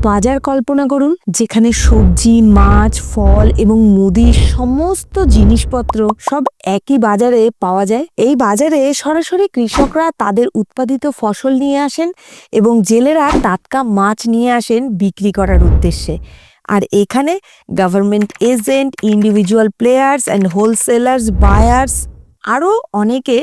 বাজার কল্পনা করুন, যেখানে সবজি, মাছ, ফল এবং মুদির সমস্ত জিনিসপত্র সব একই বাজারে পাওয়া যায়। এই বাজারে সরাসরি কৃষকরা তাদের উৎপাদিত ফসল নিয়ে আসেন এবং জেলেরা টাটকা মাছ নিয়ে আসেন বিক্রি করার উদ্দেশ্যে। আর এখানে government agent individual players and wholesalers buyers আরও অনেকে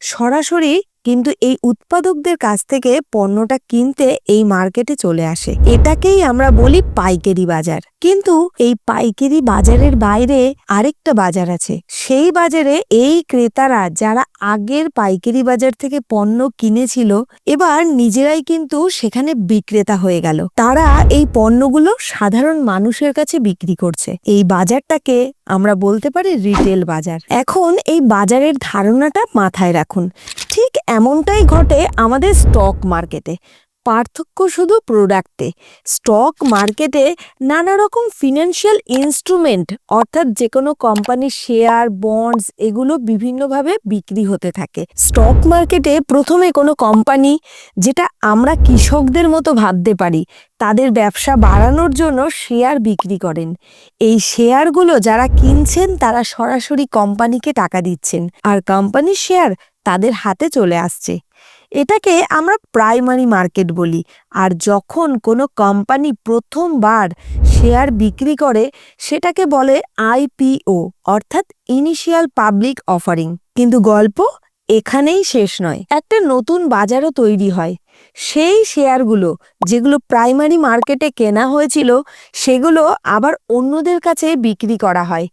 সরাসরি কিন্তু এই উৎপাদকদের কাছ থেকে পণ্যটা কিনতে এই মার্কেটে চলে আসে। এটাকেই আমরা বলি পাইকারি বাজার। কিন্তু এই পাইকারি বাজারের বাইরে আরেকটা বাজার আছে। সেই বাজারে এই ক্রেতারা যারা আগের পাইকারি বাজার থেকে পণ্য কিনেছিল, এবার নিজেরাই কিন্তু সেখানে বিক্রেতা হয়ে গেল। তারা এই পণ্যগুলো সাধারণ মানুষের কাছে বিক্রি করছে। এই বাজারটাকে আমরা বলতে পারি রিটেল বাজার। এখন এই বাজারের ধারণাটা মাথায় রাখুন। ঠিক এমনটাই ঘটে আমাদের স্টক মার্কেটে। পার্থক্য শুধু প্রোডাক্টে স্টক মার্কেটে নানা রকম ফিনান্সিয়াল ইনস্ট্রুমেন্ট অর্থাৎ যে কোনো কোম্পানির শেয়ার বন্ডস এগুলো বিভিন্নভাবে বিক্রি হতে থাকে। স্টক মার্কেটে প্রথমে কোনো কোম্পানি যেটা আমরা কৃষকদের মতো ভাবতে পারি, তাদের ব্যবসা বাড়ানোর জন্য শেয়ার বিক্রি করেন। এই শেয়ারগুলো যারা কিনছেন, তারা সরাসরি কোম্পানিকে টাকা দিচ্ছেন। আর কোম্পানির শেয়ার তাদের হাতে চলে আসছে। এটাকে আমরা প্রাইমারি মার্কেট বলি। আর যখন কোনো কোম্পানি প্রথমবার শেয়ার বিক্রি করে, সেটাকে বলে আইপিও অর্থাৎ ইনিশিয়াল পাবলিক অফারিং কিন্তু গল্প এখানেই শেষ নয়। একটা নতুন বাজারও তৈরি হয়। সেই শেয়ারগুলো যেগুলো প্রাইমারি মার্কেটে কেনা হয়েছিল, সেগুলো আবার অন্যদের কাছে বিক্রি করা হয়।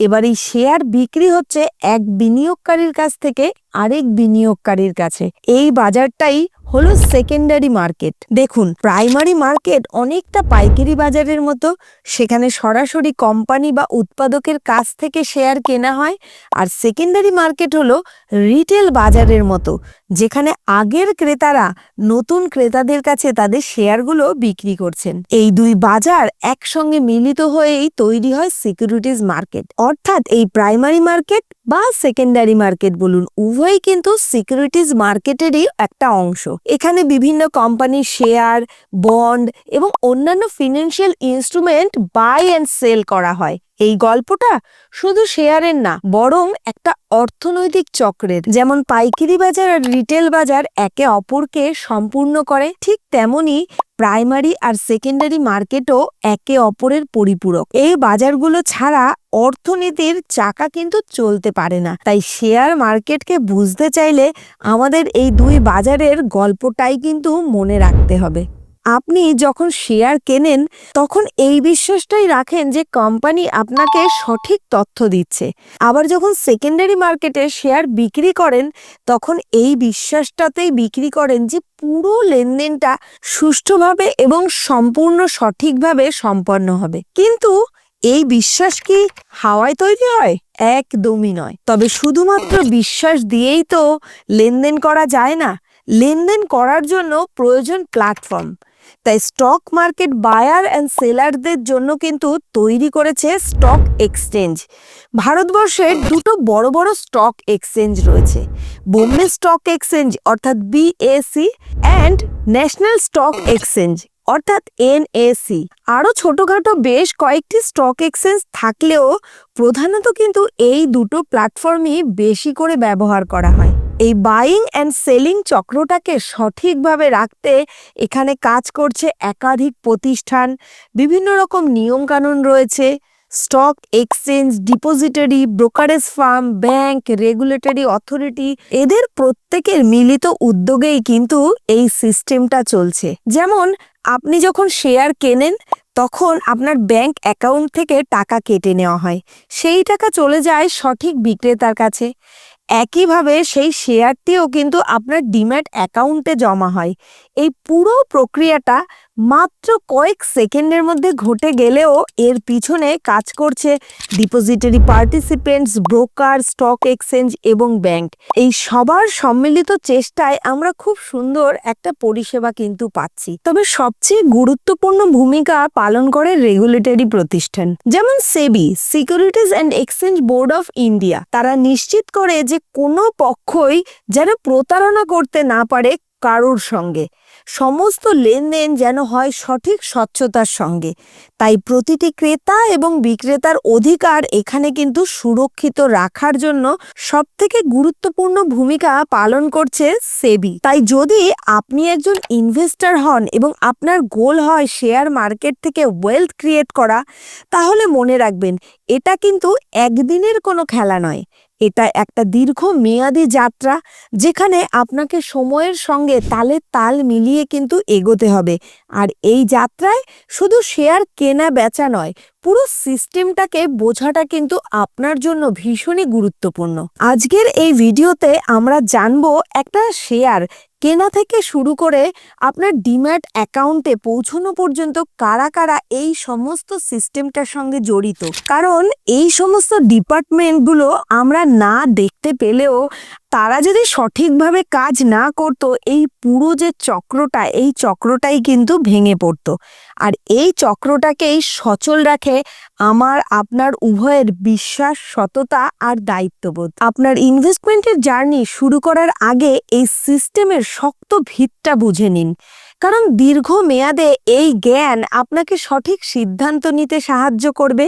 এবার এই শেয়ার বিক্রি হচ্ছে এক বিনিয়োগকারীর কাছ থেকে আরেক বিনিয়োগকারীর কাছে। এই বাজারটাই হলো সেকেন্ডারি মার্কেট দেখুন প্রাইমারি মার্কেট অনেকটা পাইকারি বাজারের মতো, সেখানে সরাসরি কোম্পানি বা উৎপাদকের কাছ থেকে শেয়ার কেনা হয়। আর সেকেন্ডারি মার্কেট হলো রিটেল বাজারের মতো, যেখানে আগের ক্রেতারা নতুন ক্রেতাদের কাছে তাদের শেয়ারগুলো বিক্রি করছেন। এই দুই বাজার একসঙ্গে মিলিত হয়েই তৈরি হয় সিকিউরিটিজ মার্কেট অর্থাৎ এই প্রাইমারি মার্কেট বা সেকেন্ডারি মার্কেট বলুন, উভয়ই কিন্তু সিকিউরিটিজ মার্কেটেরই একটা অংশ। এখানে বিভিন্ন কোম্পানির শেয়ার বন্ড এবং অন্যান্য financial instrument buy and sell করা হয়। এই গল্পটা শুধু শেয়ারের না, বরং একটা অর্থনৈতিক চক্রের। যেমন পাইকারি বাজার আর রিটেল বাজার একে অপরকে সম্পূর্ণ করে, ঠিক তেমনি প্রাইমারি আর সেকেন্ডারি মার্কেটও একে অপরের পরিপূরক। এই বাজারগুলো ছাড়া অর্থনীতির চাকা কিন্তু চলতে পারে না। তাই শেয়ার মার্কেটকে বুঝতে চাইলে আমাদের এই দুই বাজারের গল্পটাই কিন্তু মনে রাখতে হবে। আপনি যখন শেয়ার কেনেন, তখন এই বিশ্বাসটাই রাখেন যে কোম্পানি আপনাকে সঠিক তথ্য দিচ্ছে। আবার যখন সেকেন্ডারি মার্কেটে শেয়ার বিক্রি করেন, তখন এই বিশ্বাসটাতেই বিক্রি করেন যে পুরো লেনদেনটা সুষ্ঠুভাবে এবং সম্পূর্ণ সঠিকভাবে সম্পন্ন হবে। কিন্তু এই বিশ্বাস কি হাওয়ায় তৈরি হয়? একদমই নয়। তবে শুধুমাত্র বিশ্বাস দিয়েই তো লেনদেন করা যায় না। লেনদেন করার জন্য প্রয়োজন প্ল্যাটফর্ম তাই স্টক মার্কেট বায়ার অ্যান্ড সেলারদের জন্য কিন্তু তৈরি করেছে স্টক এক্সচেঞ্জ ভারতবর্ষের দুটো বড় বড় স্টক এক্সচেঞ্জ রয়েছে। বোম্বে স্টক এক্সচেঞ্জ অর্থাৎ BSE and national stock exchange অর্থাৎ এনএসি আরও ছোটোখাটো বেশ কয়েকটি স্টক এক্সচেঞ্জ থাকলেও প্রধানত কিন্তু এই দুটো প্ল্যাটফর্মই বেশি করে ব্যবহার করা হয়। এই বাইং অ্যান্ড সেলিং চক্রটাকে সঠিকভাবে রাখতে এখানে কাজ করছে একাধিক প্রতিষ্ঠান, বিভিন্ন রকম নিয়মকানুন রয়েছে stock exchange depository brokerage firm bank regulatory authority এদের প্রত্যেকের মিলিত উদ্যোগেই কিন্তু এই সিস্টেমটা চলছে। যেমন, আপনি যখন শেয়ার কেনেন, তখন আপনার ব্যাংক অ্যাকাউন্ট থেকে টাকা কেটে নেওয়া হয়। সেই টাকা চলে যায় সঠিক বিক্রেতার কাছে। একইভাবে সেই শেয়ারটিও কিন্তু আপনার ডিম্যাট অ্যাকাউন্টে জমা হয়। এই পুরো প্রক্রিয়াটা মাত্র কয়েক সেকেন্ডের মধ্যে ঘটে গেলেও এর পিছনে কাজ করছে depository participants broker stock exchange এবং ব্যাংক এই সবার সম্মিলিত চেষ্টায় আমরা খুব সুন্দর একটা পরিষেবা কিন্তু পাচ্ছি। তবে সবচেয়ে গুরুত্বপূর্ণ ভূমিকা পালন করে রেগুলেটরি প্রতিষ্ঠান। যেমন SEBI securities and exchange board of India তারা নিশ্চিত করে যে কোনো পক্ষই যেন প্রতারণা করতে না পারে কারোর সঙ্গে। সমস্ত লেনদেন যেন হয় সঠিক স্বচ্ছতার সঙ্গে। তাই প্রতিটি ক্রেতা এবং বিক্রেতার অধিকার এখানে কিন্তু সুরক্ষিত রাখার জন্য সবথেকে গুরুত্বপূর্ণ ভূমিকা পালন করছে সেবি। তাই যদি আপনি একজন ইনভেস্টার হন এবং আপনার গোল হয় শেয়ার মার্কেট থেকে ওয়েলথ ক্রিয়েট করা, তাহলে মনে রাখবেন, এটা কিন্তু একদিনের কোনো খেলা নয়। এটা একটা দীর্ঘ মেয়াদী যাত্রা যেখানে আপনাকে সময়ের সঙ্গে তালে তাল মিলিয়ে কিন্তু এগোতে হবে। আর এই যাত্রায় শুধু শেয়ার কেনা বেচা নয় পুরো সিস্টেমটাকে বোঝাটা কিন্তু আপনার জন্য ভীষণই গুরুত্বপূর্ণ। আজকের এই ভিডিওতে আমরা জানব একটা শেয়ার কেনা থেকে শুরু করে আপনার ডিম্যাট অ্যাকাউন্টে পৌঁছানো পর্যন্ত কারা কারা এই সমস্ত সিস্টেমটার সঙ্গে জড়িত। কারণ এই সমস্ত ডিপার্টমেন্টগুলো আমরা না দেখতে পেলেও তারা যদি সঠিকভাবে কাজ না করত, এই পুরো যে চক্রটা, এই চক্রটাই কিন্তু ভেঙে পড়ত। আর এই চক্রটাকেই সচল রাখে আমার, আপনার উভয়ের বিশ্বাস, সততা আর দায়িত্ববোধ। আপনার ইনভেস্টমেন্টের জার্নি শুরু করার আগে এই সিস্টেমের শক্ত ভিতটা বুঝে নিন। কারণ দীর্ঘ মেয়াদে এই জ্ঞান আপনাকে সঠিক সিদ্ধান্ত নিতে সাহায্য করবে।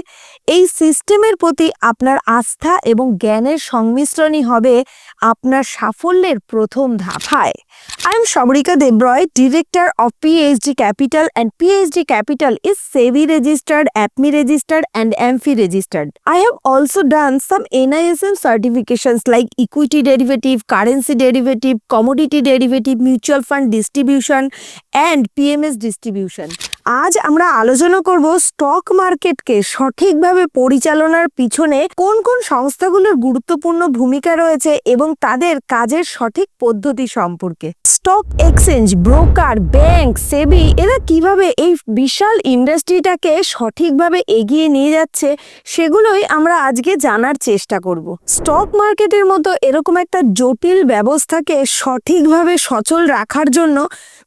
এই সিস্টেমের প্রতি আপনার আস্থা এবং জ্ঞানের সংমিশ্রণই হবে আপনার সাফল্যের প্রথম ধাপ। হায়! I am Shamarika Debroi, Director of PhD Capital and PhD Capital is SEBI registered, APME registered and AMFI registered. I have also done some NISM certifications like equity derivative, currency derivative, commodity derivative, mutual fund distribution and PMS distribution. আজ আমরা আলোচনা করব stock মার্কেটকে সঠিকভাবে পরিচালনার পিছনে কোন কোন সংস্থাগুলোর গুরুত্বপূর্ণ ভূমিকা রয়েছে এবং তাদের কাজের সঠিক পদ্ধতি সম্পর্কে। Stock exchange broker bank SEBI এরা কীভাবে এই বিশাল ইন্ডাস্ট্রিটাকে সঠিকভাবে এগিয়ে নিয়ে যাচ্ছে সেগুলোই আমরা আজকে জানার চেষ্টা করব। স্টক মার্কেটের মতো এরকম একটা জটিল ব্যবস্থাকে সঠিকভাবে সচল রাখার জন্য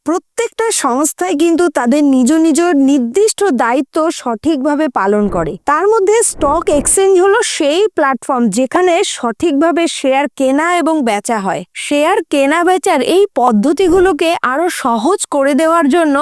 প্রত্যেকটা সংস্থায় কিন্তু তাদের নিজ নিজ নির্দিষ্ট দায়িত্ব সঠিকভাবে পালন করে। তার মধ্যে স্টক এক্সচেঞ্জ হলো সেই প্ল্যাটফর্ম যেখানে সঠিকভাবে শেয়ার কেনা এবং বেচা হয়। শেয়ার কেনা বেচার এই পদ্ধতিগুলোকে আরও সহজ করে দেওয়ার জন্য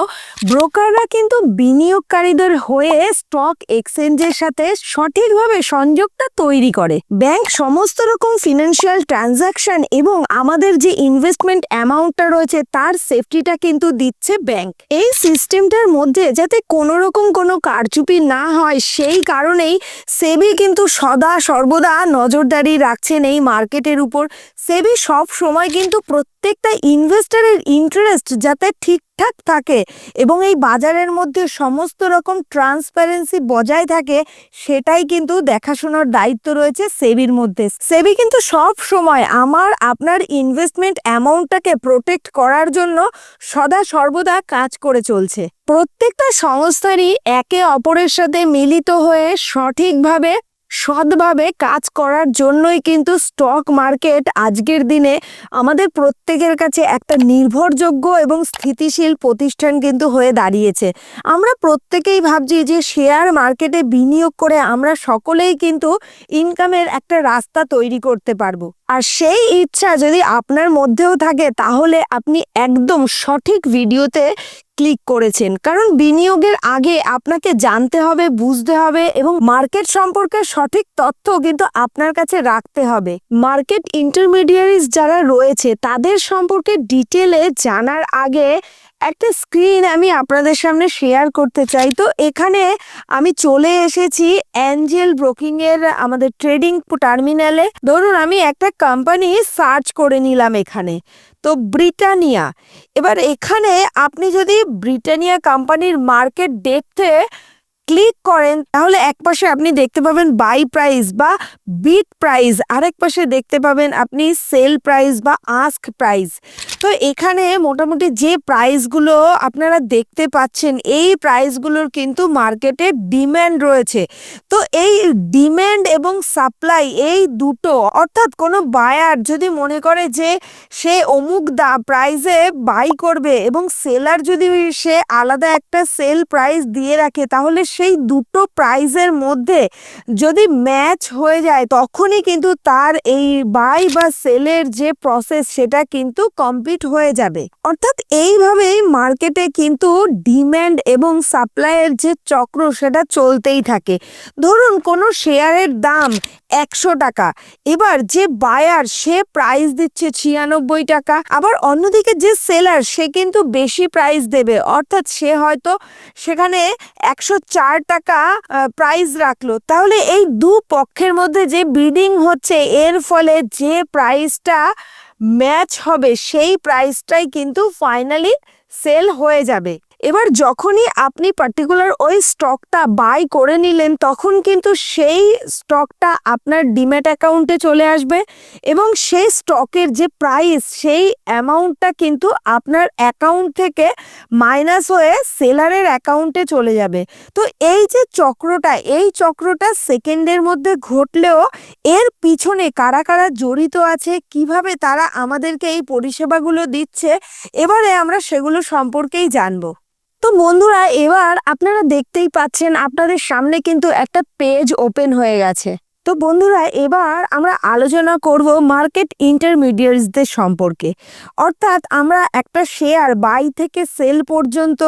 ব্রোকাররা কিন্তু বিনিয়োগকারীদের হয়ে স্টক এক্সচেঞ্জের সাথে সঠিকভাবে সংযোগটা তৈরি করে। ব্যাংক সমস্ত রকম ফিনান্সিয়াল ট্রানজাকশন এবং আমাদের যে ইনভেস্টমেন্ট অ্যামাউন্টটা রয়েছে তার সেফটিটা কিন্তু দিচ্ছে ব্যাংক এই সিস্টেমটার মধ্যে যাতে কোনো রকম কোনো কারচুপি না হয়, সেই কারণেই সেবি কিন্তু সদা সর্বদা নজরদারি রাখছেন এই মার্কেটের উপর। সেবি সব সময় কিন্তু প্রত্যেকটা ইনভেস্টারের ইন্টারেস্ট যাতে ঠিকঠাক থাকে এবং এই বাজারের মধ্যে সমস্ত রকম ট্রান্সপারেন্সি বজায় থাকে, সেটাই কিন্তু দেখাশোনার দায়িত্ব রয়েছে সেবির মধ্যে। সেবি কিন্তু সব সময় আমার, আপনার ইনভেস্টমেন্ট অ্যামাউন্টটাকে প্রোটেক্ট করার জন্য সদা সর্বদা কাজ করে চলছে। প্রত্যেকটা সংস্থারই একে অপরের সাথে মিলিত হয়ে সঠিকভাবে সৎভাবে কাজ করার জন্যই কিন্তু স্টক মার্কেট আজকের দিনে আমাদের প্রত্যেকের কাছে একটা নির্ভরযোগ্য এবং স্থিতিশীল প্রতিষ্ঠান কিন্তু হয়ে দাঁড়িয়েছে। আমরা প্রত্যেকেই ভাবছি যে শেয়ার মার্কেটে বিনিয়োগ করে আমরা সকলেই কিন্তু ইনকামের একটা রাস্তা তৈরি করতে পারব। আর সেই ইচ্ছা যদি আপনার মধ্যেও থাকে, তাহলে আপনি একদম সঠিক ভিডিওতে ক্লিক করেছেন। কারণ বিনিয়োগের আগে আপনাকে জানতে হবে, বুঝতে হবে এবং মার্কেট সম্পর্কে সঠিক তথ্য কিন্তু আপনার কাছে রাখতে হবে। মার্কেট ইন্টারমিডিয়ারিজ যারা রয়েছে, তাদের সম্পর্কে ডিটেলে জানার আগে একটা স্ক্রিন আমি আপনাদের সামনে শেয়ার করতে চাই। তো এখানে আমি চলে এসেছি অ্যাঞ্জেল ব্রোকিং এর আমাদের ট্রেডিং টার্মিনালে ধরুন, আমি একটা কোম্পানি সার্চ করে নিলাম এখানে। তো ব্রিটানিয়া। এবার এখানে আপনি যদি ব্রিটানিয়া কোম্পানির মার্কেট ডেপথে ক্লিক করেন, তাহলে এক পাশে আপনি দেখতে পাবেন বাই প্রাইস বা বিট প্রাইস আরেক পাশে দেখতে পাবেন আপনি সেল প্রাইস বা আস্ক প্রাইস তো এখানে মোটামুটি যে প্রাইসগুলো আপনারা দেখতে পাচ্ছেন, এই প্রাইসগুলোর কিন্তু মার্কেটে ডিম্যান্ড রয়েছে। তো এই ডিম্যান্ড এবং সাপ্লাই এই দুটো, অর্থাৎ কোনো বায়ার যদি মনে করে যে সে অমুক দা প্রাইসে বাই করবে এবং সেলার যদি সে আলাদা একটা সেল প্রাইস দিয়ে রাখে, তাহলে সেই দুটো প্রাইজের মধ্যে যদি ম্যাচ হয়ে যায়, তখনই কিন্তু তার এই বাই বা সেলের যে প্রসেস সেটা কিন্তু কমপ্লিট হয়ে যাবে। অর্থাৎ এইভাবেই মার্কেটে কিন্তু ডিম্যান্ড এবং সাপ্লাইয়ের যে চক্র, সেটা চলতেই থাকে। ধরুন, কোনো শেয়ারের দাম একশো টাকা, এবার যে বায়ার সে প্রাইস দিচ্ছে ছিয়ানব্বই টাকা, আবার অন্যদিকে যে সেলার সে কিন্তু বেশি প্রাইস দেবে। অর্থাৎ সে হয়তো সেখানে একশো চার টাকা প্রাইস রাখল। তাহলে এই দু পক্ষের মধ্যে যে বিডিং হচ্ছে, এর ফলে যে প্রাইসটা ম্যাচ হবে, সেই প্রাইসটাই কিন্তু ফাইনালি সেল হয়ে যাবে। এবার যখনই আপনি পার্টিকুলার ওই স্টকটা বাই করে নিলেন, তখন কিন্তু সেই স্টকটা আপনার ডিম্যাট অ্যাকাউন্টে চলে আসবে এবং সেই স্টকের যে প্রাইস সেই অ্যামাউন্টটা কিন্তু আপনার অ্যাকাউন্ট থেকে মাইনাস হয়ে সেলারের অ্যাকাউন্টে চলে যাবে। তো এই যে চক্রটা, এই চক্রটা সেকেন্ডের মধ্যে ঘটলেও এর পিছনে কারা কারা জড়িত আছে, কীভাবে তারা আমাদেরকে এই পরিষেবাগুলো দিচ্ছে, এবারে আমরা সেগুলো সম্পর্কেই জানব। তো বন্ধুরা, এবার আপনারা দেখতেই পাচ্ছেন আপনাদের সামনে কিন্তু একটা পেজ ওপেন হয়ে গেছে। তো বন্ধুরা, এবার আমরা আলোচনা করব মার্কেট ইন্টারমিডিয়েটসদের সম্পর্কে। অর্থাৎ আমরা একটা শেয়ার বাই থেকে সেল পর্যন্ত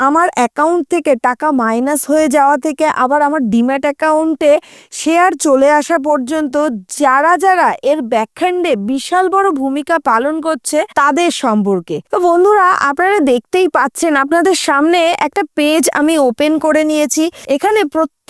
আমার অ্যাকাউন্ট থেকে টাকা মাইনাস হয়ে যাওয়া থেকে আবার আমার ডিম্যাট অ্যাকাউন্টে শেয়ার চলে আসা পর্যন্ত যারা যারা এর ব্যাখ্যান্ডে বিশাল বড় ভূমিকা পালন করছে তাদের সম্পর্কে। তো বন্ধুরা, আপনারা দেখতেই পাচ্ছেন, আপনাদের সামনে একটা পেজ আমি ওপেন করে নিয়েছি। এখানে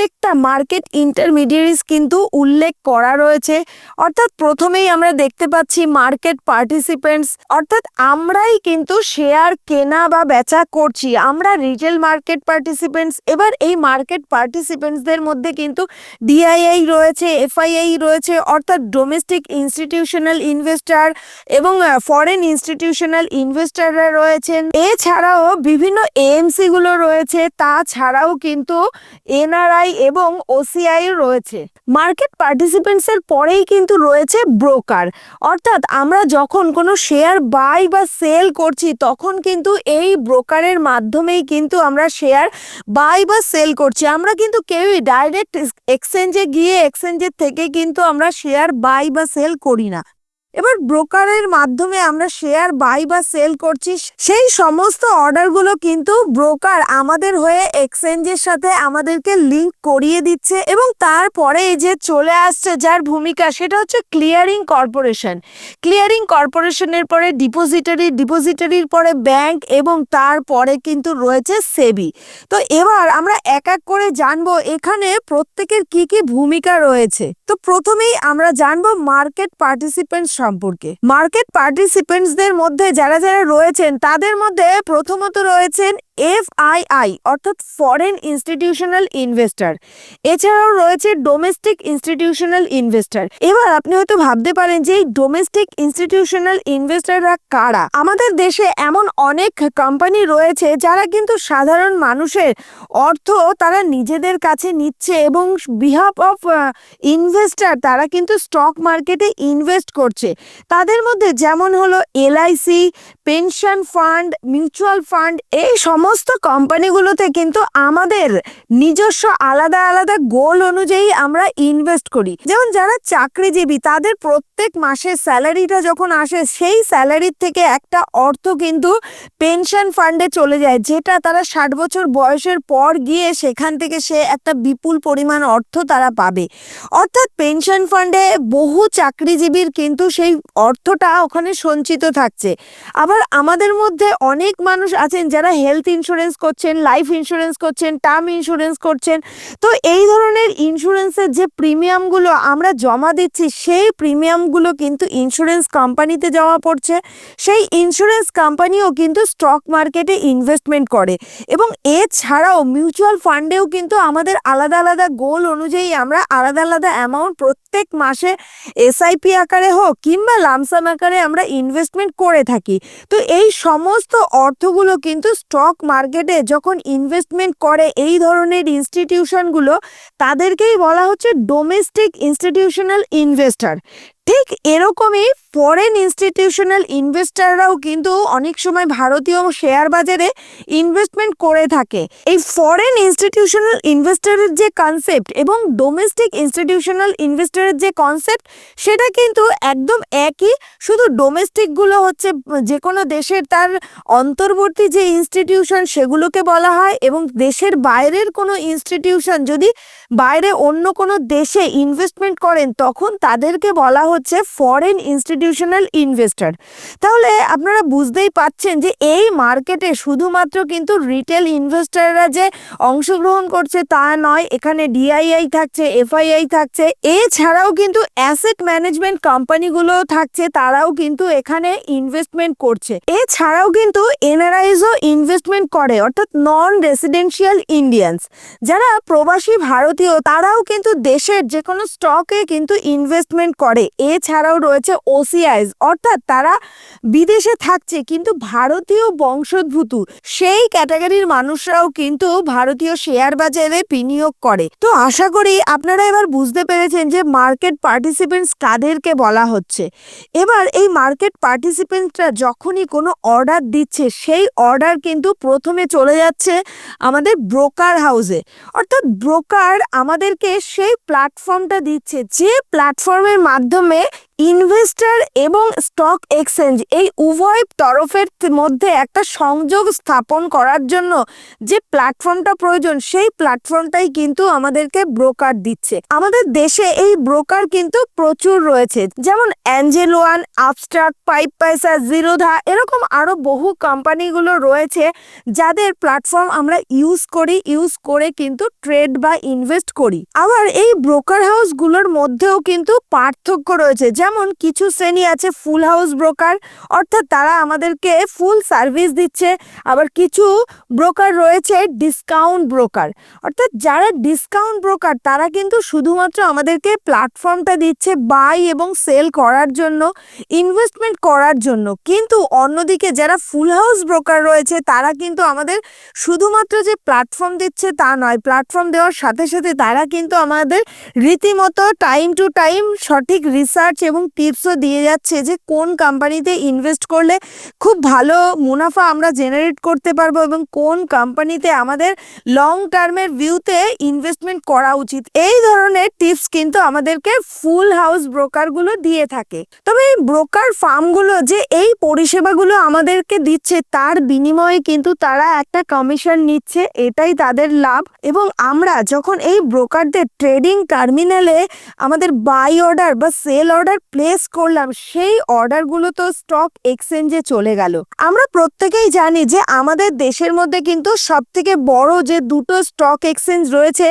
প্রত্যেকটা মার্কেট ইন্টারমিডিয়ারিস কিন্তু উল্লেখ করা রয়েছে। অর্থাৎ প্রথমেই আমরা দেখতে পাচ্ছি মার্কেট পার্টিসিপেন্টস অর্থাৎ আমরাই কিন্তু শেয়ার কেনা বা বেচা করছি। আমরা রিটেল মার্কেট পার্টিসিপেন্টস এবার এই মার্কেট পার্টিসিপেন্টসদের মধ্যে কিন্তু ডিআইআই রয়েছে এফআইআই রয়েছে, অর্থাৎ ডোমেস্টিক ইনস্টিটিউশনাল ইনভেস্টার এবং ফরেন ইনস্টিটিউশনাল ইনভেস্টাররা রয়েছেন। এছাড়াও বিভিন্ন এএমসিগুলো রয়েছে, তাছাড়াও কিন্তু এনআরআই এবং ওসিআই রয়েছে। মার্কেট পার্টিসিপেন্টস এর পরেই কিন্তু রয়েছে ব্রোকার। অর্থাৎ আমরা যখন কোনো শেয়ার বাই বা সেল করছি, তখন কিন্তু এই ব্রোকারের মাধ্যমেই কিন্তু আমরা শেয়ার বাই বা সেল করছি। আমরা কিন্তু কেউই ডাইরেক্ট এক্সচেঞ্জে গিয়ে এক্সচেঞ্জের থেকে কিন্তু আমরা শেয়ার বাই বা সেল করি না। এবার ব্রোকারের মাধ্যমে আমরা শেয়ার বাই বা সেল করছি, সেই সমস্ত অর্ডারগুলো কিন্তু ব্রোকার আমাদের হয়ে এক্সচেঞ্জের সাথে আমাদেরকে লিংক করিয়ে দিচ্ছে এবং তারপরে এই যে চলে আসছে যার ভূমিকা সেটা হচ্ছে ক্লিয়ারিং কর্পোরেশন। ক্লিয়ারিং কর্পোরেশনের পরে ডিপোজিটারি, ডিপোজিটারির পরে ব্যাংক এবং তারপরে কিন্তু রয়েছে সেবি। তো এবার আমরা এক এক করে জানব এখানে প্রত্যেকের কি কি ভূমিকা রয়েছে। তো প্রথমেই আমরা জানব মার্কেট পার্টিসিপেন্টস সম্পর্কে। মার্কেট পার্টিসিপেন্টসদের মধ্যে যারা যারা রয়েছেন তাদের মধ্যে প্রথমত রয়েছেন এফআইআই, অর্থাৎ ফরেন ইনস্টিটিউশনাল ইনভেস্টার এছাড়াও রয়েছে ডোমেস্টিক ইনস্টিটিউশনাল ইনভেস্টার এবার আপনি হয়তো ভাবতে পারেন যে এই ডোমেস্টিক ইনস্টিটিউশনাল ইনভেস্টাররা কারা? আমাদের দেশে এমন অনেক কোম্পানি রয়েছে যারা কিন্তু সাধারণ মানুষের অর্থ তারা নিজেদের কাছে নিচ্ছে এবং বিহাফ অফ ইনভেস্টার তারা কিন্তু স্টক মার্কেটে ইনভেস্ট করছে। তাদের মধ্যে যেমন হলো LIC pension fund mutual fund এই সমস্ত কোম্পানিগুলোতে কিন্তু আমাদের নিজস্ব আলাদা আলাদা গোল অনুযায়ী আমরা ইনভেস্ট করি। যেমন যারা চাকরিজীবী, তাদের প্রত্যেক মাসে স্যালারিটা যখন আসে, সেই স্যালারির থেকে একটা অর্থ কিন্তু পেনশন ফান্ডে চলে যায়, যেটা তারা ষাট বছর বয়সের পর গিয়ে সেখান থেকে সে একটা বিপুল পরিমাণ অর্থ তারা পাবে। অর্থাৎ পেনশন ফান্ডে বহু চাকরিজীবীর কিন্তু সেই অর্থটা ওখানে সঞ্চিত থাকছে। আবার আমাদের মধ্যে অনেক মানুষ আছেন যারা হেলথ ইন্স্যুরেন্স করছেন লাইফ ইন্স্যুরেন্স করছেন টার্ম ইন্স্যুরেন্স করছেন। তো এই ধরনের ইন্স্যুরেন্সের যে প্রিমিয়ামগুলো আমরা জমা দিচ্ছি, সেই প্রিমিয়ামগুলো কিন্তু ইন্স্যুরেন্স কোম্পানিতে জমা পড়ছে। সেই ইন্স্যুরেন্স কোম্পানিও কিন্তু স্টক মার্কেটে ইনভেস্টমেন্ট করে। এবং এছাড়াও মিউচুয়াল ফান্ডেও কিন্তু আমাদের আলাদা আলাদা গোল অনুযায়ী আমরা আলাদা আলাদা অ্যামাউন্ট প্রত্যেক মাসে এসআইপি আকারে হোক কিংবা লামসাম আকারে আমরা ইনভেস্টমেন্ট করে থাকি। তো এই সমস্ত অর্থগুলো কিন্তু স্টক মার্কেটে যখন ইনভেস্টমেন্ট করে এই ধরনের ইনস্টিটিউশনগুলো তাদেরকেই বলা হচ্ছে ডোমেস্টিক ইনস্টিটিউশনাল ইনভেস্টার ঠিক এরকমই ফরেন ইনস্টিটিউশনাল ইনভেস্টাররাও কিন্তু অনেক সময় ভারতীয় শেয়ার বাজারে ইনভেস্টমেন্ট করে থাকে। এই ফরেন ইনস্টিটিউশনাল ইনভেস্টরের যে কনসেপ্ট এবং ডোমেস্টিক ইনস্টিটিউশনাল ইনভেস্টরের যে কনসেপ্ট সেটা কিন্তু একদম একই। শুধু ডোমেস্টিকগুলো হচ্ছে যে কোনো দেশের তার অন্তর্বর্তী যে ইনস্টিটিউশন সেগুলোকে বলা হয় এবং দেশের বাইরের কোনো ইনস্টিটিউশন যদি বাইরে অন্য কোনো দেশে ইনভেস্টমেন্ট করেন, তখন তাদেরকে বলা হচ্ছে ফরেন ইনস্টিটিউশনাল ইনভেস্টর তাহলে আপনারা বুঝতেই পাচ্ছেন যে এই মার্কেটে শুধুমাত্র কিন্তু রিটেল ইনভেস্টররা যে অংশগ্রহণ করছে তা নয়, এখানে ডিআইআই থাকছে এফআইআই থাকছে, এছাড়াও কিন্তু অ্যাসেট ম্যানেজমেন্ট কোম্পানিগুলো থাকছে, তারাও কিন্তু এখানে ইনভেস্টমেন্ট করছে। এছাড়াও কিন্তু এনআরআইজও ইনভেস্টমেন্ট করে, অর্থাৎ নন রেসিডেন্সিয়াল ইন্ডিয়ানস যারা প্রবাসী ভারতীয়, তারাও কিন্তু দেশের যে কোনো স্টকে কিন্তু ইনভেস্টমেন্ট করে। এছাড়াও রয়েছে ওসিআইস অর্থাৎ তারা বিদেশে থাকছে, কিন্তু ভারতীয় বংশোদ্ভূত। সেই ক্যাটাগরির মানুষরাও কিন্তু ভারতীয় শেয়ার বাজারে বিনিয়োগ করে। তো আশা করি আপনারা এবার বুঝতে পেরেছেন যে মার্কেট পার্টিসিপেন্টস কাদেরকে বলা হচ্ছে। এবার এই মার্কেট পার্টিসিপেন্টরা যখনই কোনো অর্ডার দিচ্ছে, সেই অর্ডার কিন্তু প্রথমে চলে যাচ্ছে আমাদের ব্রোকার হাউসে। অর্থাৎ ব্রোকার আমাদেরকে সেই প্ল্যাটফর্মটা দিচ্ছে, যে প্ল্যাটফর্মের মাধ্যমে come ইনভেস্টর এবং স্টক এক্সচেঞ্জ এই উভয় তরফের মধ্যে একটা সংযোগ স্থাপন করার জন্য যে প্ল্যাটফর্মটা প্রয়োজন, সেই প্ল্যাটফর্মটাই কিন্তু আমাদেরকে ব্রোকার দিচ্ছে। আমাদের দেশে এই ব্রোকার কিন্তু প্রচুর রয়েছে। যেমন অ্যাঞ্জেল ওয়ান আপস্ট্রাক পাইপ পয়সা, জিরোধা এরকম আরও বহু কোম্পানিগুলো রয়েছে যাদের প্ল্যাটফর্ম আমরা ইউজ করি, ইউজ করে কিন্তু ট্রেড বা ইনভেস্ট করি। আবার এই ব্রোকার হাউসগুলোর মধ্যেও কিন্তু পার্থক্য রয়েছে। যেমন কিছু শ্রেণি আছে ফুল হাউস ব্রোকার অর্থাৎ তারা আমাদেরকে ফুল সার্ভিস দিচ্ছে। আবার কিছু ব্রোকার রয়েছে ডিসকাউন্ট ব্রোকার অর্থাৎ যারা ডিসকাউন্ট ব্রোকার তারা কিন্তু শুধুমাত্র আমাদেরকে প্ল্যাটফর্মটা দিচ্ছে বাই এবং সেল করার জন্য ইনভেস্টমেন্ট করার জন্য। কিন্তু অন্যদিকে যারা ফুল হাউস ব্রোকার রয়েছে, তারা কিন্তু আমাদের শুধুমাত্র যে প্ল্যাটফর্ম দিচ্ছে তা নয় প্ল্যাটফর্ম দেওয়ার সাথে সাথে তারা কিন্তু আমাদের রীতিমতো টাইম টু টাইম সঠিক রিসার্চ এবং টিপসও দিয়ে যাচ্ছে যে কোন কোম্পানিতে ইনভেস্ট করলে খুব ভালো মুনাফা আমরা জেনারেট করতে পারব এবং কোন কোম্পানিতে আমাদের লং টার্মের ভিউতে ইনভেস্টমেন্ট করা উচিত। এই ধরনের টিপস কিন্তু আমাদেরকে ফুল হাউস ব্রোকারগুলো দিয়ে থাকে। তবে এই ব্রোকার ফার্মগুলো যে এই পরিষেবাগুলো আমাদেরকে দিচ্ছে, তার বিনিময়ে কিন্তু তারা একটা কমিশন নিচ্ছে, এটাই তাদের লাভ। এবং আমরা যখন এই ব্রোকারদের ট্রেডিং টার্মিনালে আমাদের বাই অর্ডার বা সেল অর্ডার প্লেস করলাম, সেই অর্ডারগুলো তো স্টক এক্সচেঞ্জে চলে গেল। আমরা প্রত্যেকেই জানি যে আমাদের দেশের মধ্যে কিন্তু সব থেকে বড় যে দুটো স্টক এক্সচেঞ্জ রয়েছে,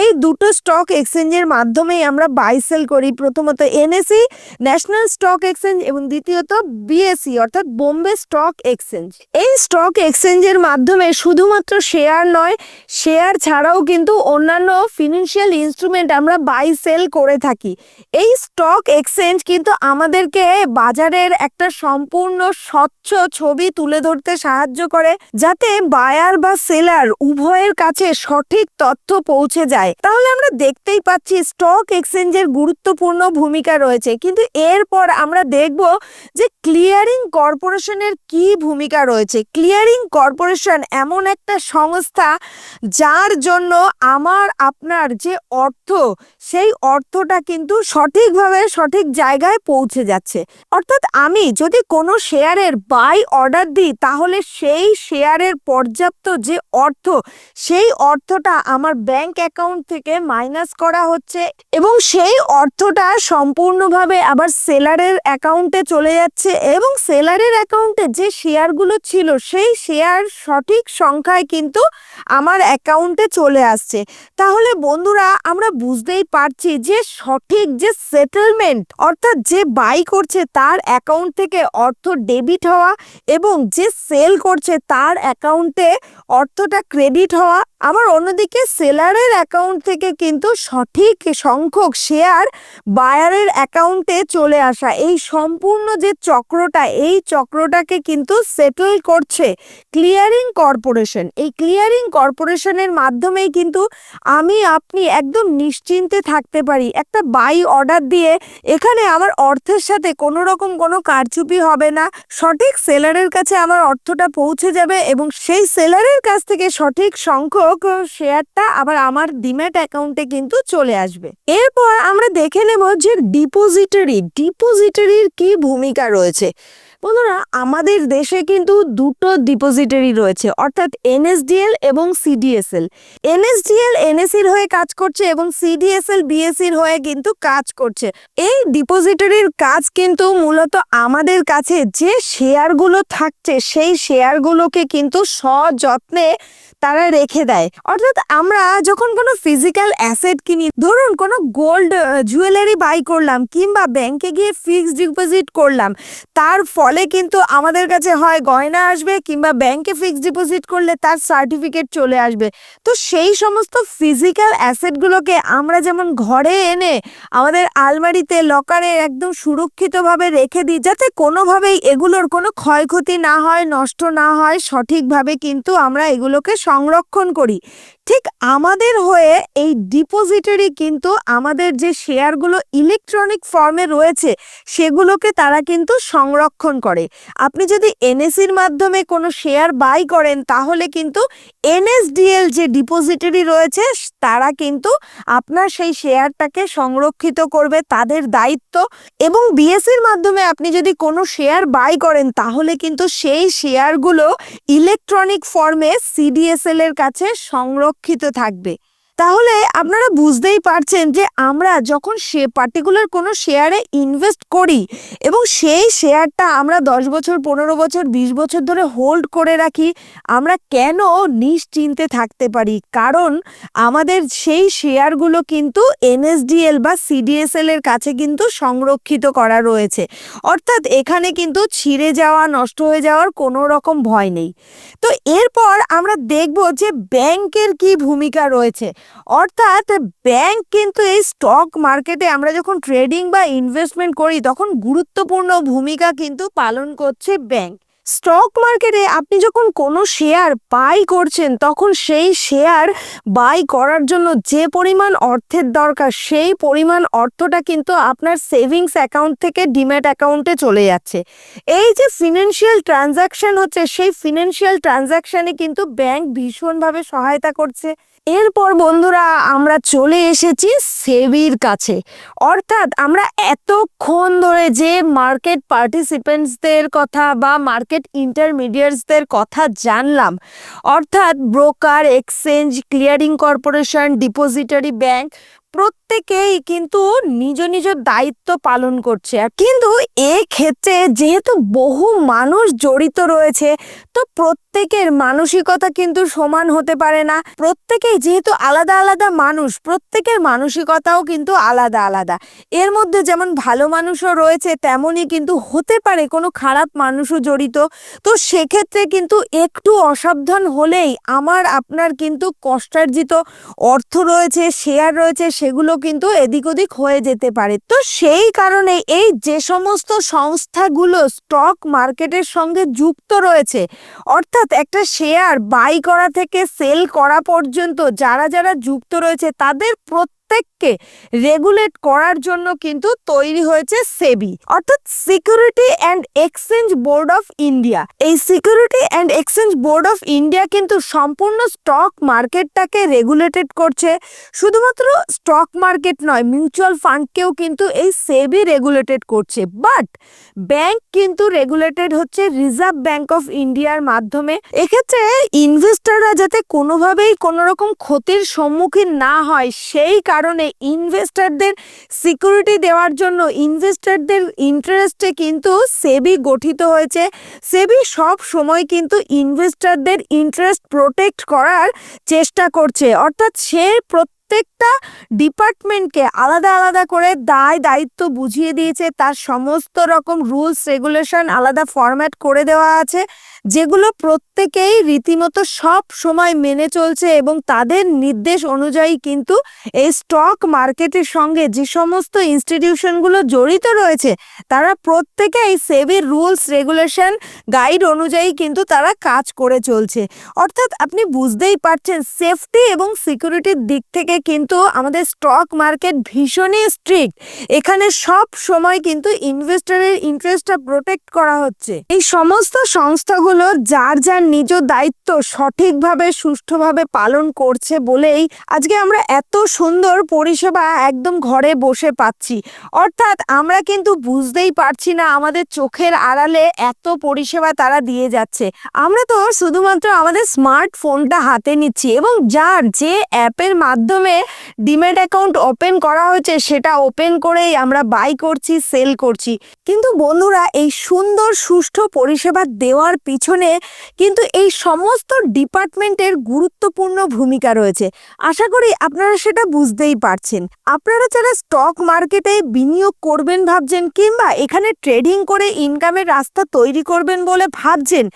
এই দুটো স্টক এক্সচেঞ্জের মাধ্যমেই আমরা বাই সেল করি। প্রথমত এনএসি ন্যাশনাল স্টক এক্সচেঞ্জ এবং দ্বিতীয়ত বিএসসি অর্থাৎ বোম্বে স্টক এক্সচেঞ্জ এই স্টক এক্সচেঞ্জের মাধ্যমে শুধুমাত্র শেয়ার নয় শেয়ার ছাড়াও কিন্তু অন্যান্য ফিনান্সিয়াল ইনস্ট্রুমেন্ট আমরা বাই সেল করে থাকি। এই স্টক এক্সচেঞ্জ কিন্তু আমাদেরকে বাজারের একটা সম্পূর্ণ স্বচ্ছ ছবি তুলে ধরতে সাহায্য করে, যাতে বায়ার বা সেলার উভয়ের কাছে সঠিক তথ্য পৌঁছে যায়। তাহলে আমরা দেখতেই পাচ্ছি স্টক এক্সচেঞ্জের গুরুত্বপূর্ণ ভূমিকা রয়েছে, কিন্তু এরপর আমরা দেখব যে ক্লিয়ারিং কর্পোরেশনের কি ভূমিকা রয়েছে। ক্লিয়ারিং কর্পোরেশন এমন একটা সংস্থা যার জন্য আমার, আপনার যে অর্থ, সেই অর্থটা কিন্তু সঠিকভাবে সঠিক জায়গায় পৌঁছে যাচ্ছে। অর্থাৎ আমি যদি কোনো শেয়ারের বাই অর্ডার দিই, তাহলে সেই শেয়ারের পর্যাপ্ত যে অর্থ, সেই অর্থটা আমার ব্যাংক অ্যাকাউন্ট থেকে মাইনাস করা হচ্ছে এবং সেই অর্থটা সম্পূর্ণভাবে আবার সেলারের অ্যাকাউন্টে চলে যাচ্ছে এবং সেলারের অ্যাকাউন্টে যে শেয়ারগুলো ছিল, সেই শেয়ার সঠিক সংখ্যায় কিন্তু আমার অ্যাকাউন্টে চলে আসছে। তাহলে বন্ধুরা, আমরা বুঝতেই পারছি যে সঠিক যে সেটেলমেন্ট অর্থাৎ যে বাই করছে তার অ্যাকাউন্ট থেকে অর্থ ডেবিট হওয়া এবং যে সেল করছে তার অ্যাকাউন্টে অর্থটা ক্রেডিট হওয়া। আমার অন্যদিকে সেলারের অ্যাকাউন্ট থেকে কিন্তু সঠিক সংখ্যক শেয়ার বায়ারের অ্যাকাউন্টে চলে আসা। এই সম্পূর্ণ যে চক্রটা, এই চক্রটাকে কিন্তু সেটেল করছে ক্লিয়ারিং কর্পোরেশন এই ক্লিয়ারিং কর্পোরেশনের মাধ্যমেই কিন্তু আমি, আপনি একদম নিশ্চিন্তে থাকতে পারি। একটা বাই অর্ডার দিয়ে এখানে আমার অর্থের সাথে কোনো রকম কোনো কারচুপি হবে না। সঠিক সেলারের কাছে আমার অর্থটা পৌঁছে যাবে এবং সেই সেলারের কাছ থেকে সঠিক সংখ্যক শেয়ারটা আবার আমার ডিম্যাট অ্যাকাউন্টে কিন্তু চলে আসবে। এরপর আমরা দেখে নেব যে ডিপোজিটারি, ডিপোজিটারির কি ভূমিকা রয়েছে। বন্ধুরা, আমাদের দেশে কিন্তু দুটো ডিপোজিটারি রয়েছে, অর্থাৎ এনএসডিএল এবং সিডিএসএল এনএসডিএল এনএসির হয়ে কাজ করছে এবং সিডিএসএল বিএসির হয়ে কিন্তু কাজ করছে। এই ডিপোজিটারির কাজ কিন্তু মূলত আমাদের কাছে যে শেয়ারগুলো থাকছে, সেই শেয়ারগুলোকে কিন্তু সযত্নে তারা রেখে দেয়। অর্থাৎ আমরা যখন কোনো ফিজিক্যাল অ্যাসেট কিনি, ধরুন কোনো গোল্ড জুয়েলারি বাই করলাম কিংবা ব্যাংকে গিয়ে ফিক্সড ডিপোজিট করলাম, তার ফলে কিন্তু আমাদের কাছে হয় গয়না আসবে কিংবা ব্যাংকে ফিক্সড ডিপোজিট করলে তার সার্টিফিকেট চলে আসবে। তো সেই সমস্ত ফিজিক্যাল অ্যাসেটগুলোকে আমরা যেমন ঘরে এনে আমাদের আলমারিতে লকারে একদম সুরক্ষিতভাবে রেখে দিই, যাতে কোনোভাবেই এগুলোর কোনো ক্ষয়ক্ষতি না হয়, নষ্ট না হয়, সঠিকভাবে কিন্তু আমরা এগুলোকে সংরক্ষণ করি। ঠিক আমাদের হয়ে এই ডিপোজিটরি কিন্তু আমাদের যে শেয়ারগুলো ইলেকট্রনিক ফর্মে রয়েছে, সেগুলোকে তারা কিন্তু সংরক্ষণ করে। আপনি যদি এনএসির মাধ্যমে কোনো শেয়ার বাই করেন, তাহলে কিন্তু এনএসডিএল যে ডিপোজিটরি রয়েছে, তারা কিন্তু আপনার সেই শেয়ারটাকে সংরক্ষিত করবে তাদের দায়িত্ব। এবং বিএসির মাধ্যমে আপনি যদি কোনো শেয়ার বাই করেন, তাহলে কিন্তু সেই শেয়ারগুলো ইলেকট্রনিক ফর্মে সিডিএসএল এর কাছে সংরক্ষিত থাকবে। তাহলে আপনারা বুঝতেই পারছেন যে আমরা যখন সে পার্টিকুলার কোনো শেয়ারে ইনভেস্ট করি এবং সেই শেয়ারটা আমরা দশ বছর, পনেরো বছর, বিশ বছর ধরে হোল্ড করে রাখি, আমরা কেন নিশ্চিন্তে থাকতে পারি? কারণ আমাদের সেই শেয়ারগুলো কিন্তু এনএসডিএল বা সিডিএসএল এর কাছে কিন্তু সংরক্ষিত করা রয়েছে। অর্থাৎ এখানে কিন্তু ছিঁড়ে যাওয়া, নষ্ট হয়ে যাওয়ার কোনো রকম ভয় নেই। তো এরপর আমরা দেখব যে ব্যাংকের কি ভূমিকা রয়েছে। অর্থাৎ ব্যাংক কিন্তু এই স্টক মার্কেটে আমরা যখন ট্রেডিং বা ইনভেস্টমেন্ট করি, তখন গুরুত্বপূর্ণ ভূমিকা কিন্তু পালন করছে ব্যাংক স্টক মার্কেটে আপনি যখন কোনো শেয়ার বাই করছেন, তখন সেই শেয়ার বাই করার জন্য যে পরিমাণ অর্থের দরকার, সেই পরিমাণ অর্থটা কিন্তু আপনার সেভিংস অ্যাকাউন্ট থেকে ডিম্যাট অ্যাকাউন্টে চলে যাচ্ছে। এই যে ফিনান্সিয়াল ট্রানজাকশন হচ্ছে, সেই ফিনান্সিয়াল ট্রানজাকশনে কিন্তু ব্যাংক ভীষণভাবে সহায়তা করছে। এরপর বন্ধুরা আমরা চলে এসেছি সেবির কাছে। অর্থাৎ আমরা এতক্ষণ ধরে যে মার্কেট পার্টিসিপেন্টসদের কথা বা মার্কেট ইন্টারমিডিয়েটসদের কথা জানলাম, অর্থাৎ broker exchange clearing corporation depository bank প্রত্যেকেই কিন্তু নিজ নিজ দায়িত্ব পালন করছে। কিন্তু ক্ষেত্রে যেহেতু বহু মানুষ জড়িত রয়েছে, তো প্রত্যেকের মানসিকতা কিন্তু সমান হতে পারে না। প্রত্যেকেই যেহেতু আলাদা আলাদা মানুষ, প্রত্যেকের মানসিকতাও কিন্তু আলাদা আলাদা। এর মধ্যে যেমন ভালো মানুষও রয়েছে, তেমনই কিন্তু হতে পারে কোনো খারাপ মানুষও জড়িত। তো সেক্ষেত্রে কিন্তু একটু অসাবধান হলেই আমার, আপনার কিন্তু কষ্টার্জিত অর্থ রয়েছে শেয়ার রয়েছে সেগুলো কিন্তু এদিক ওদিক হয়ে যেতে পারে। তো সেই কারণে এই যে সমস্ত সংস্থাগুলো স্টক মার্কেটের সঙ্গে যুক্ত রয়েছে, অর্থাৎ একটা শেয়ার বাই করা থেকে সেল করা পর্যন্ত যারা যারা যুক্ত রয়েছে, তাদের প্রত্যেক প্রত্যেককে রেগুলেট করার জন্য কিন্তু তৈরি হয়েছে সেবি, অর্থাৎ security and exchange board of India এই security and exchange board of India কিন্তু সম্পূর্ণ স্টক মার্কেটটাকে রেগুলেটেড করছে। শুধুমাত্র স্টক মার্কেট নয় মিউচুয়াল ফান্ডকেও কিন্তু এই সেবি রেগুলেটেড করছে। বাট ব্যাংক কিন্তু রেগুলেটেড হচ্ছে রিজার্ভ ব্যাংক অফ ইন্ডিয়ার মাধ্যমে। এক্ষেত্রে ইনভেস্টাররা যাতে কোনোভাবেই কোনো রকম ক্ষতির সম্মুখীন না হয়, সেই কারণে ইনভেস্টারদের সিকিউরিটি দেওয়ার জন্য ইনভেস্টারদের ইন্টারেস্টে কিন্তু সেবি গঠিত হয়েছে। সেবি সব সময় কিন্তু ইনভেস্টারদের ইন্টারেস্ট প্রোটেক্ট করার চেষ্টা করছে। অর্থাৎ সে প্রত্যেকটা ডিপার্টমেন্টকে আলাদা আলাদা করে দায় দায়িত্ব বুঝিয়ে দিয়েছে। তার সমস্ত রকম রুলস রেগুলেশন আলাদা ফরম্যাট করে দেওয়া আছে। যেগুলো প্রত্যেকেই রীতিমতো সব সময় মেনে চলছে এবং তাদের নির্দেশ অনুযায়ী কিন্তু এই স্টক মার্কেটের সঙ্গে যে সমস্ত ইনস্টিটিউশনগুলো জড়িত রয়েছে, তারা প্রত্যেকেই সেবির রুলস রেগুলেশন গাইড অনুযায়ী কিন্তু তারা কাজ করে চলছে। অর্থাৎ আপনি বুঝতেই পারছেন সেফটি এবং সিকিউরিটির দিক থেকে কিন্তু আমাদের স্টক মার্কেট ভীষণই স্ট্রিক্ট এখানে সব সময় কিন্তু ইনভেস্টরের ইন্টারেস্টটা প্রোটেক্ট করা হচ্ছে। এই সমস্ত সংস্থাগুলো যার যার নিজ দায়িত্ব সঠিকভাবে, সুষ্ঠুভাবে পালন করছে বলেই আজকে আমরা এত সুন্দর পরিষেবা একদম ঘরে বসে পাচ্ছি। অর্থাৎ আমরা কিন্তু বুঝতেই পারছি না আমাদের চোখের আড়ালে এত পরিষেবা তারা দিয়ে যাচ্ছে। আমরা তো শুধুমাত্র আমাদের স্মার্টফোনটা হাতে নিচ্ছি এবং যার যে অ্যাপের মাধ্যমে ডিমেট অ্যাকাউন্ট ওপেন করা হয়েছে সেটা ওপেন করেই আমরা বাই করছি, সেল করছি। কিন্তু বন্ধুরা, এই সুন্দর, সুষ্ঠু পরিষেবা দেওয়ার পিছনে কিন্তু এই সমস্ত ডিপার্টমেন্টের গুরুত্বপূর্ণ ভূমিকা রয়েছে। আশা করি আপনারা সেটা বুঝতেই পারছেন। আপনারা যারা স্টক মার্কেটে বিনিয়োগ করবেন ভাবছেন কিংবা এখানে ট্রেডিং করে ইনকামের রাস্তা তৈরি করবেন বলে ভাবছেন,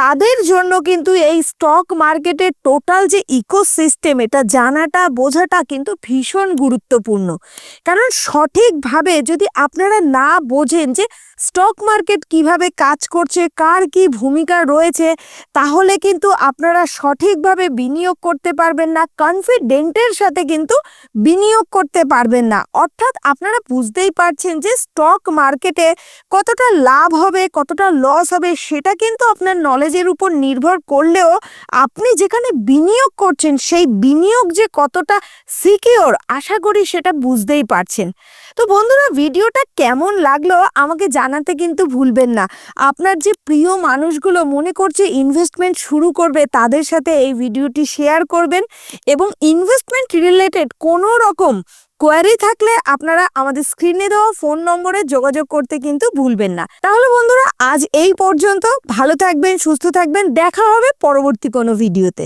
তাদের জন্য কিন্তু এই স্টক মার্কেটের টোটাল যে ইকোসিস্টেম এটা জানাটা, বোঝাটা কিন্তু ভীষণ গুরুত্বপূর্ণ। কারণ সঠিকভাবে যদি আপনারা না বোঝেন যে স্টক মার্কেট কীভাবে কাজ করছে, কার কি ভূমিকা রয়েছে, তাহলে কিন্তু আপনারা সঠিকভাবে বিনিয়োগ করতে পারবেন না কনফিডেন্টের সাথে কিন্তু বিনিয়োগ করতে পারবেন না। অর্থাৎ আপনারা বুঝতেই পারছেন যে স্টক মার্কেটে কতটা লাভ হবে, কতটা লস হবে, সেটা কিন্তু আপনার নলেজের উপর নির্ভর করলেও আপনি যেখানে বিনিয়োগ করছেন, সেই বিনিয়োগ যে কতটা সিকিওর আশা করি সেটা বুঝতেই পারছেন। তো বন্ধুরা, ভিডিওটা কেমন লাগল আমাকে জানাতে কিন্তু ভুলবেন না। আপনার যে প্রিয় মানুষগুলো মনে করছে ইনভেস্টমেন্ট শুরু করবে, তাদের সাথে এই ভিডিওটি শেয়ার করবেন এবং ইনভেস্টমেন্ট রিলেটেড কোনো রকম কোয়ারি থাকলে আপনারা আমাদের স্ক্রিনে দেওয়া ফোন নম্বরে যোগাযোগ করতে কিন্তু ভুলবেন না। তাহলে বন্ধুরা, আজ এই পর্যন্ত। ভালো থাকবেন, সুস্থ থাকবেন। দেখা হবে পরবর্তী কোনো ভিডিওতে